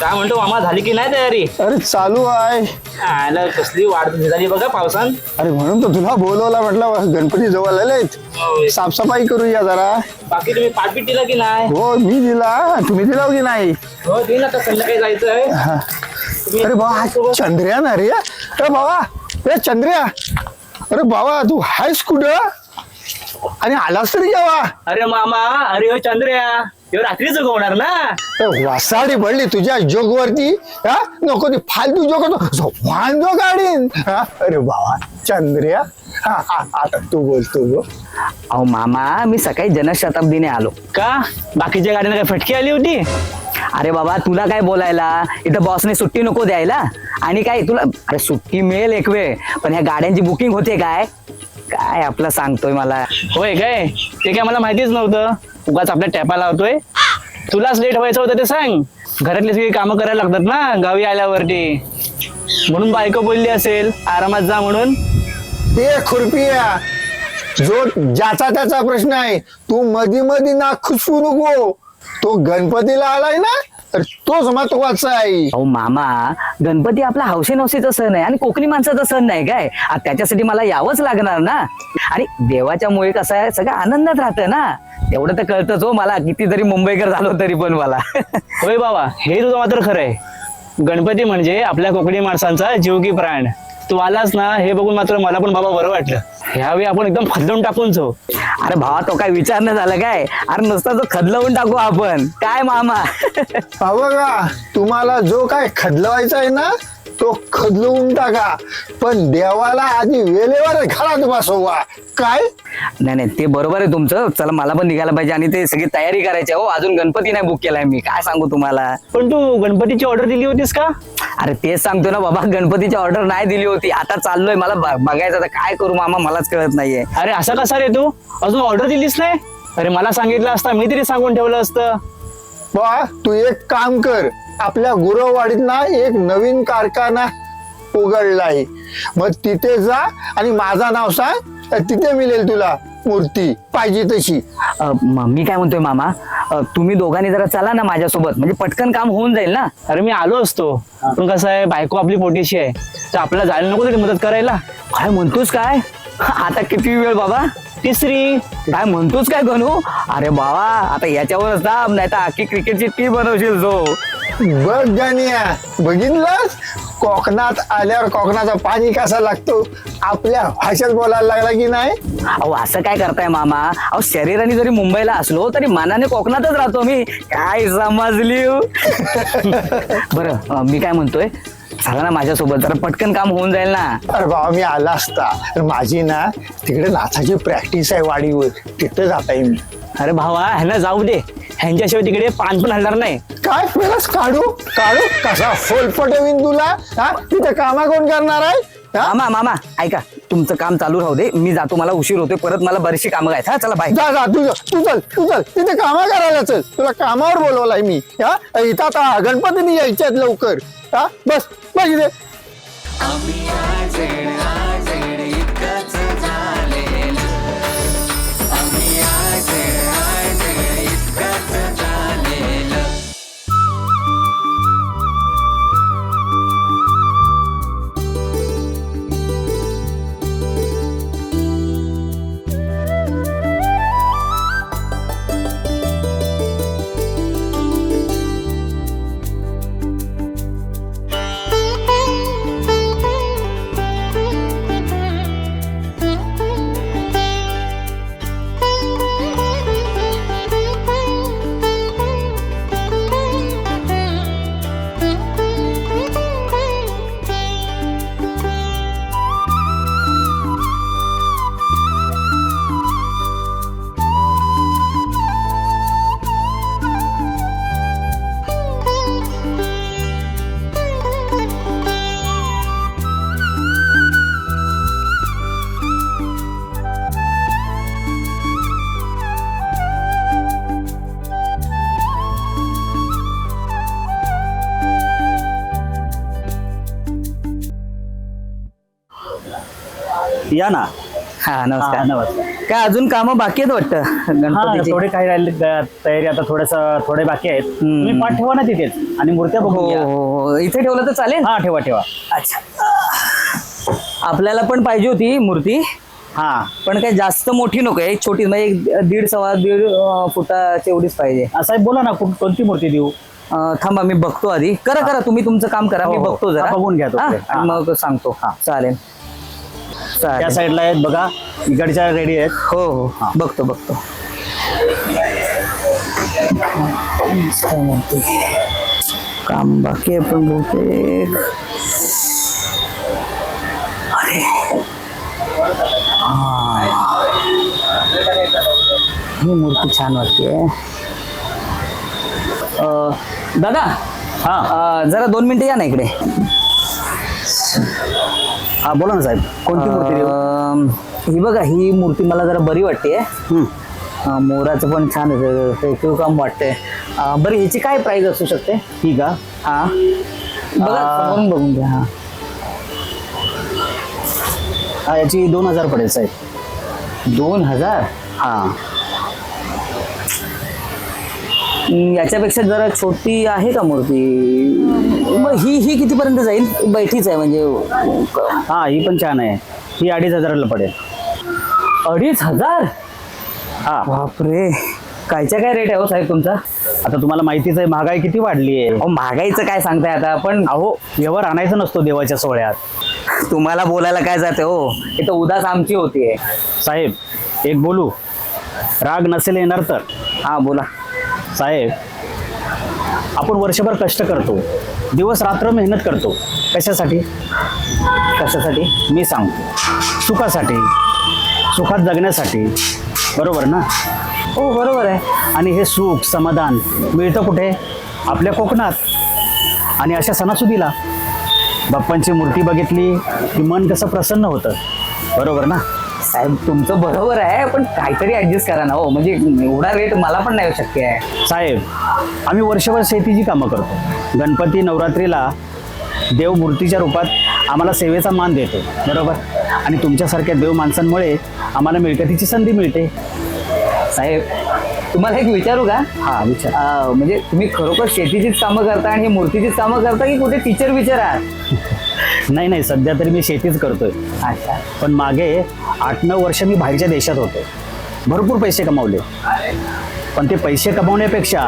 काय म्हणतो मामा झाली की नाही तयारी? अरे चालू आहे. कसली वाढ झाली बघा पावसान अरे म्हणून तर तुला बोलवला म्हटलं गणपती जवळ आलेत साफसफाई करूया जरा. बाकी तुम्ही पाठपीट दिला की नाही? हो मी दिला. तुम्ही दिला की नाही? हो दे ना आता संध्याकाळी जायचंय. तुम्ही- अरे बाबा हा चंद्र्या ना रे. अरे बाबा ए चंद्र्या. अरे बाबा तू हायस कुठं? आणि आलास तरी जेव्हा अरे मामा अरे हो चंद्रया. ह्यो रात्री जगवणार ना? ए, वासाडी पडली तुझ्या जोगवरती हा? नको ती फालतू जोग जो गाडीन हा? अरे बाबा चंद्र्या. हा हा आता तू बोल तू बोल. अहो मामा मी सकाळी जनशताब्दीने आलो. का? बाकीच्या गाडीने काय फटकी आली होती? अरे बाबा तुला काय बोलायला? इथं बॉसने सुट्टी नको द्यायला. आणि काय तुला अरे सुट्टी मिळेल एक वेळ पण ह्या गाड्यांची बुकिंग होते काय? काय आपलं सांगतोय मला? होय काय? ते काय मला माहितीच नव्हतं. उगाच आपल्या टॅपा लावतोय. तुलाच लेट व्हायचं होतं ते सांग. घरातली सगळी कामं करायला लागतात ना गावी आल्यावरती. म्हणून बायको बोलली असेल आरामात जा म्हणून. ते खुरपिया. जो ज्याचा त्याचा प्रश्न आहे तू मधी मधी नाक खुसू नको. तो गणपतीला आलाय ना? तर तोच महत्त्वाचा आहे. अहो मामा गणपती आपला हौशे नवशीचा सण आहे आणि कोकणी माणसाचा सण नाही काय? आ, त्याच्यासाठी मला यावंच लागणार ना. आणि देवाच्या मुळे कसं आहे सगळं आनंदात राहतं ना. तेवढं तर कळतच हो मला किती जरी मुंबईकर झालो तरी पण मला. होय बाबा हे तुझं मात्र खरं आहे. गणपती म्हणजे आपल्या कोकणी माणसांचा जीव की प्राण. तू आलास ना हे बघून मात्र मला पण बाबा बरं वाटलं. ह्यावेळी आपण एकदम खदलवून टाकून जाऊ. अरे भावा तो काय विचार नाही झाला काय? अरे नुसता तो खदलवून टाकू आपण. काय मामा? हा बघा तुम्हाला जो काय खदलवायचा आहे ना तो खदलवून टाका. पण देवाला आधी वेळेवर घरात बसवा. काय? नाही नाही ते बरोबर आहे तुमचं. चला मला पण निघायला पाहिजे आणि ते सगळी तयारी करायची आहे. हो अजून गणपती नाही बुक केलाय मी. काय सांगू तुम्हाला? पण तू गणपतीची ऑर्डर दिली होतीस का? अरे तेच सांगतो ना बाबा. गणपतीची ऑर्डर नाही दिली होती. आता चाललोय. मला ब- बघायचं आता काय करू मामा? मलाच कळत नाहीये. अरे असं कसा रे तू? अजून ऑर्डर दिलीस नाही? अरे मला सांगितलं असता. मी तरी सांगून ठेवलं असतं. बा तू एक काम कर. आपल्या गुरववाडीत ना एक नवीन कारखाना उघडलाय. मग तिथे जा आणि माझा नाव सांग तिथे मिळेल तुला मूर्ती. पाहिजे तशी. अ, म- मी काय म्हणतोय मामा? अ, तुम्ही दोघांनी जरा चला ना माझ्यासोबत. म्हणजे पटकन काम होऊन जाईल ना? अरे मी आलो असतो. पण कसं आहे बायको आपली पोटीशी आहे. तर आपल्याला जायला नको तरी मदत करायला. काय म्हणतोस काय? आता किती वेळ बाबा? तिसरी. काय म्हणतोस काय गणू? अरे बाबा आता याच्यावरच दाब नाही तर आखी क्रिकेटची टीम बनवशील जो बघ गानिया बघितलंस? कोकणात आल्यावर कोकणाचं पाणी कसा लागतो? आपल्या भाषेत बोलायला लागला की नाही? अहो असं काय करताय मामा? अहो शरीराने जरी मुंबईला असलो तरी मनाने कोकणातच राहतो मी. काय समजली हो? बरं अं, मी काय म्हणतोय? चला ना माझ्यासोबत जरा पटकन काम होऊन जाईल ना. अरे बाबा मी आला असता. तर माझी ना तिकडे नाचाची प्रॅक्टिस आहे वाडीवर. तिथं जाता येईल. मी अरे भावा ह्यांना जाऊ दे. ह्यांच्याशिवाय तिकडे पान पण हलणार नाही. काय पेलास काढू? काढू? कसा फोल पटवीन तुला हा? तिथे कामा कोण करणार आहे? हा? मामा मामा ऐका तुमचं काम चालू राहू दे. मी जातो मला उशीर होतोय. परत मला बरीचशी कामं आहेत. हा चला बाय जा जा तू जा, तू चल तू चल. तिथे कामा करायला चल. तुला कामावर बोलवलाय मी. हा? इथं आता गणपतीने यायच्यात लवकर. हा? बस बस इथे. या ना? हा नमस्कार. हा, नमस्कार. काय अजून कामं बाकी आहेत वाटतं हा गणपतीची? थोडे काही राहिले तयारी आता थोडस थोडे बाकी आहेत. तुम्ही पाठ ठेवा ना तिथेच. आणि मूर्त्या हो बघून घ्या. हो हो. इथे ठेवलं तर चालेल? हा ठेवा ठेवा. अच्छा. आपल्याला पण पाहिजे होती मूर्ती. हा. पण काही जास्त मोठी नको आहे. छोटी म्हणजे एक दीड सव्वा दीड अं, फुटाची एवढीच पाहिजे. हा, साहेब बोला ना कोण- कोणती मूर्ती देऊ? अं, थांबा मी बघतो आधी. करा करा तुम्ही तुमचं काम करा. मी हो, हो. बघतो जरा. हा, बघून घ्या तो हा, प्लेट. आणि मग सांगतो. चालेल. त्या साईडला आहेत बघा. इकडच्या रेडी आहेत. हो हो. बघतो बघतो. काय म्हणते? काम बाकी आहे पण बहुतेक. अरे. हा. ही मूर्ती छान वाटते. दादा हा. अं, जरा दोन मिनिटं या ना इकडे. हा बोला ना साहेब कोणती मूर्ती देऊ? अं, ही बघा ही मूर्ती मला जरा बरी वाटते. हम्म. मोराचं पण छान काम वाटतंय. अं, बरं ह्याची काय प्राइस असू शकते? ही का? हा. बघा अं, समोरून बघून घ्या हा. हा याची दोन हजार पडेल साहेब. दोन हजार? हा. याच्यापेक्षा जरा छोटी आहे का मूर्ती? मग ही ही कितीपर्यंत जाईल? बैठीच आहे म्हणजे. हा ही पण छान आहे. ही अडीच हजाराला पडेल. अडीच हजार? हा. बापरे. कायच्या काय रेट आहे हो साहेब तुमचा? आता तुम्हाला माहितीच आहे महागाई किती वाढली आहे. अहो महागाईचं काय सांगताय आता पण अहो व्यवहार आणायचा नसतो देवाच्या सोहळ्यात. तुम्हाला बोलायला काय जाते हो? इथं उदास आमची होतीये साहेब एक बोलू. राग नसेल येणार तर? हा बोला. साहेब आपण वर्षभर कष्ट करतो दिवस रात्र मेहनत करतो. कशासाठी? कशासाठी? मी सांगतो. सुखासाठी. सुखात जगण्यासाठी. बरोबर ना? हो बरोबर आहे. आणि हे सुख समाधान मिळतं कुठे? आपल्या कोकणात. आणि अशा सणासुदीला. बाप्पांची मूर्ती बघितली की मन कसं प्रसन्न होतं. बरोबर ना? साहेब तुमचं बरोबर आहे पण काहीतरी ऍडजस्ट करा ना हो. म्हणजे एवढा रेट मला पण नाही शक्य आहे. साहेब आम्ही वर्षभर शेतीची कामं करतो. गणपती नवरात्रीला देव मूर्तीच्या रूपात आम्हाला सेवेचा मान देतो. बरोबर? आणि तुमच्यासारख्या देव माणसांमुळे आम्हाला मिळकतीची संधी मिळते. साहेब तुम्हाला एक विचारू का? हा विचार. म्हणजे तुम्ही खरोखर शेतीचीच कामं करता आणि मूर्तीचीच कामं करता की कुठे टीचर विचार आहात? नाही नाही सध्या तरी मी शेतीच करतोय. अच्छा. पण मागे आठ नऊ वर्ष मी बाहेरच्या देशात होतो. भरपूर पैसे कमावले. पण ते पैसे कमावण्यापेक्षा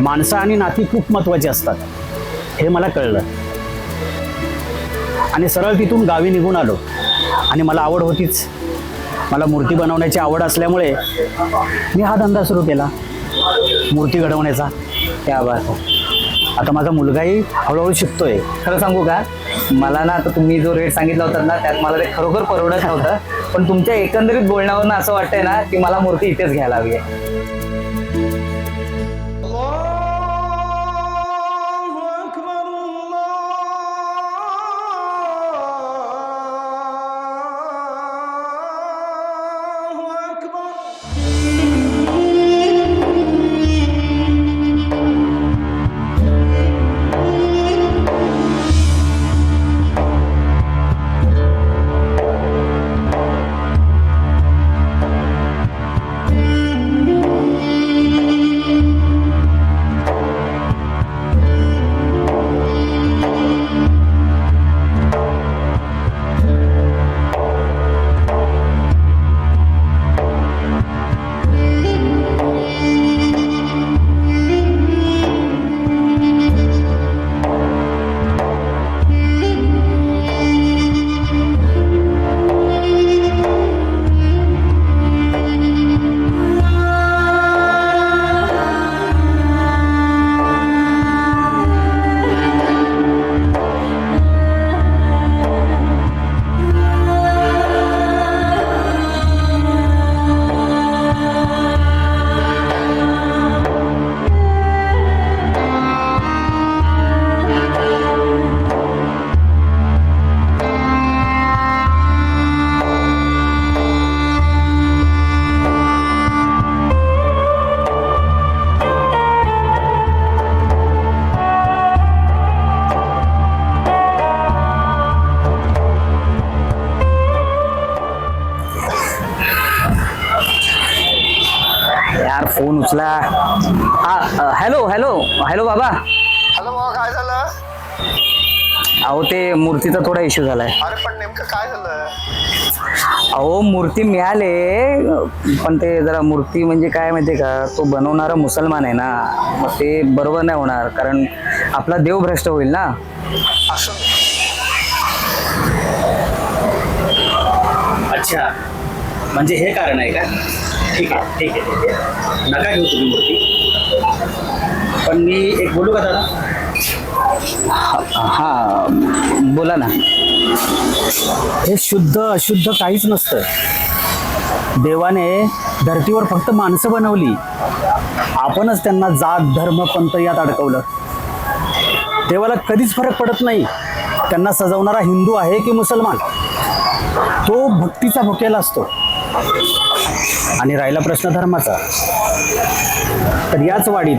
माणसं आणि नाती खूप महत्त्वाची असतात. हे मला कळलं. आणि सरळ तिथून गावी निघून आलो. आणि मला आवड होतीच. मला मूर्ती बनवण्याची आवड असल्यामुळे मी हा धंदा सुरू केला. मूर्ती घडवण्याचा. त्या आता माझा मुलगाही हळूहळू शिकतोय. खरं सांगू का? मला ना आता तुम्ही जो रेट सांगितला होता ना त्यात मला ते खरोखर परवडत नव्हतं. पण तुमच्या एकंदरीत बोलण्यावरनं असं वाटतंय ना की मला मूर्ती इथेच घ्यायला हवी आहे. हॅलो काय झालं? अहो ते मूर्तीचा थोडा इश्यू झालाय. अरे पण नेमकं काय झालं? अहो मूर्ती मिळाले पण ते जरा मूर्ती म्हणजे काय माहितीये का तो बनवणारा मुसलमान आहे ना मग ते बरोबर नाही होणार कारण आपला देव भ्रष्ट होईल ना. असं? अच्छा. म्हणजे हे कारण आहे का? ठीक आहे ठीक आहे ठीक आहे. नका घेऊ तुम्ही मूर्ती. पण मी एक बोलू का दादा? हा बोला ना. हे शुद्ध अशुद्ध काहीच नसतं देवाने धर्तीवर फक्त माणसं बनवली. आपणच त्यांना जात धर्म पंथ यात अडकवलं. देवाला कधीच फरक पडत नाही. त्यांना सजवणारा हिंदू आहे की मुसलमान? तो भक्तीचा भुकेला असतो. आणि राहिला प्रश्न धर्माचा. तर याच वाडीत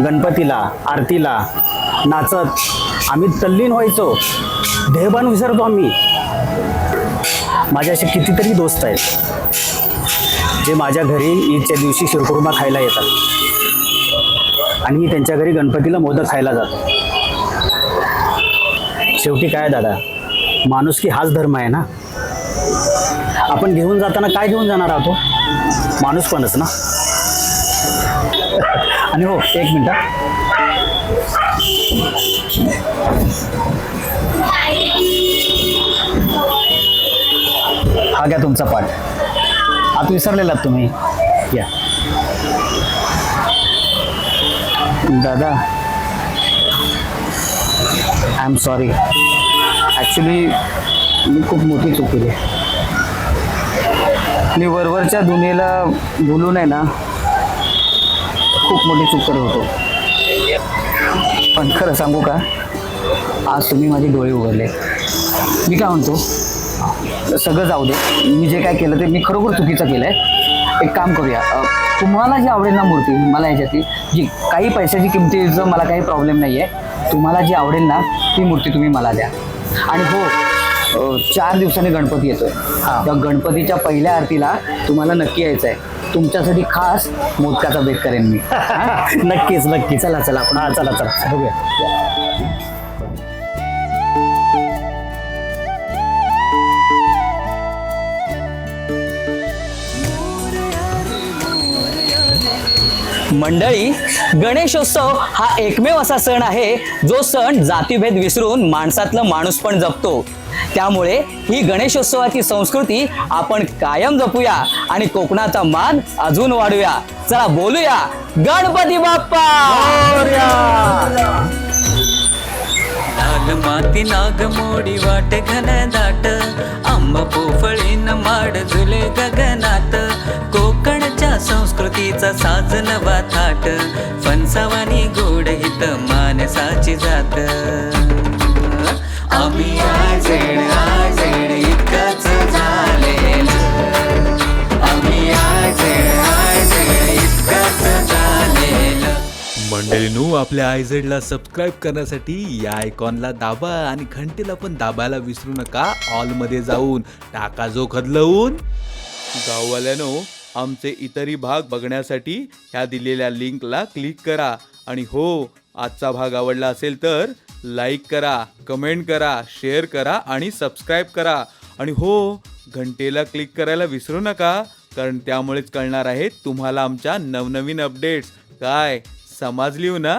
गणपतीला आरतीला नाचत आम्ही तल्लीन व्हायचो. देहबान विसरतो आम्ही. माझे असे कितीतरी दोस्त आहेत. जे माझ्या घरी ईदच्या दिवशी शिरकुर्मा खायला येतात. आणि मी त्यांच्या घरी गणपतीला मोदक खायला जातो. शेवटी काय दादा? माणूस की हाच धर्म आहे ना? आपण घेऊन जाताना काय घेऊन जाणार आहोत माणूस पणच ना? आणि हो एक मिनिट हा. घ्या तुमचा पाठ. आता विसरलेलात तुम्ही. या. दादा. आय एम सॉरी ॲक्च्युली मी खूप मोठी चूक केली. मी वरवरच्या दुनियेला बोलून आहे ना खूप मोठी चूक करत होतो. पण खरं सांगू का आज तुम्ही माझे डोळे उघडले. मी काय म्हणतो सगळं जाऊ दे. मी जे काय केलं ते मी खरोखर चुकीचं केलं आहे एक काम करूया तुम्हाला जी आवडेल ना मूर्ती मला याच्यातली जी काही पैशाची किमतीचं मला काही प्रॉब्लेम नाही आहे तुम्हाला जी आवडेल ना ती मूर्ती तुम्ही मला द्या. आणि हो चार दिवसांनी गणपती येतोय. त्या गणपतीच्या पहिल्या आरतीला तुम्हाला नक्की यायचं आहे तुमच्यासाठी खास मोदकाचा बेत करेन मी. नक्कीच नक्कीच. चला चला. आपण हा चला चला. बघूया. मंडळी गणेशोत्सव हा एकमेव असा सण आहे जो सण जातीभेद विसरून माणसातलं माणूस पण जपतो. त्यामुळे ही गणेशोत्सवाची संस्कृती आपण कायम जपूया आणि कोकणाचा मान अजून वाढूया. चला बोलूया गणपती बाप्पा! नाग माती नाग मोडी वाट घन दाट आंबा पोफळीन माड झुले गगनात कोकणच्या संस्कृतीचा साज नवा थाट फणसावानी गोड हित मानसाची जात. मंडळीनू आपल्या आयझेडला सबस्क्राईब करण्यासाठी या आयकॉनला दाबा आणि घंटेला पण दाबायला विसरू नका. ऑलमध्ये जाऊन टाका जो खदलवून गाववाल्यानो आमचे इतरही भाग बघण्यासाठी ह्या दिलेल्या लिंकला क्लिक करा. आणि हो आजचा भाग आवडला असेल तर लाईक करा कमेंट करा शेअर करा आणि सबस्क्राईब करा. आणि हो घंटेला क्लिक करायला विसरू नका कारण त्यामुळेच कळणार आहे तुम्हाला आमच्या नवनवीन अपडेट्स काय? समजली ना?